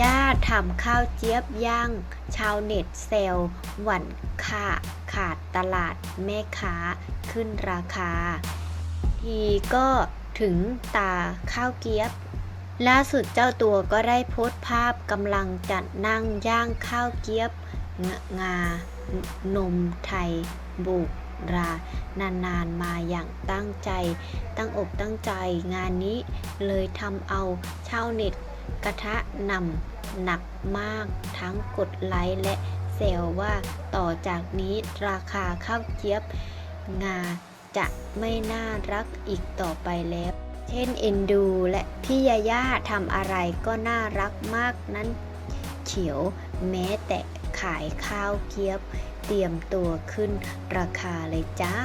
ย่าทำข้าวเจี๊ยบย่าง ชาวเน็ตเซลหวั่นค่าขาดตลาดแม่ค้าขึ้นราคา ทีก็ถึงตาข้าวเกี๊ยบ ล่าสุดเจ้าตัวก็ได้โพสต์ภาพกำลังจัดนั่งย่างข้าวเกี๊ยบงงานมไทยบุกรานานๆมาอย่างตั้งใจ ตั้งอกตั้งใจงานนี้เลยทำเอาชาวเน็ต กระทะนำหนักมากทั้งกดไลค์และเซลว่าต่อจากนี้ราคาข้าวเจี๊ยบงาจะไม่น่ารักอีกต่อไปแล้ว เช่นเอ็นดูและพี่ยาย่าทำอะไรก็น่ารักมากนั้นเฉียวแม้แต่ขายข้าวเกี๊ยบ เตรียมตัวขึ้นราคาเลยจ้า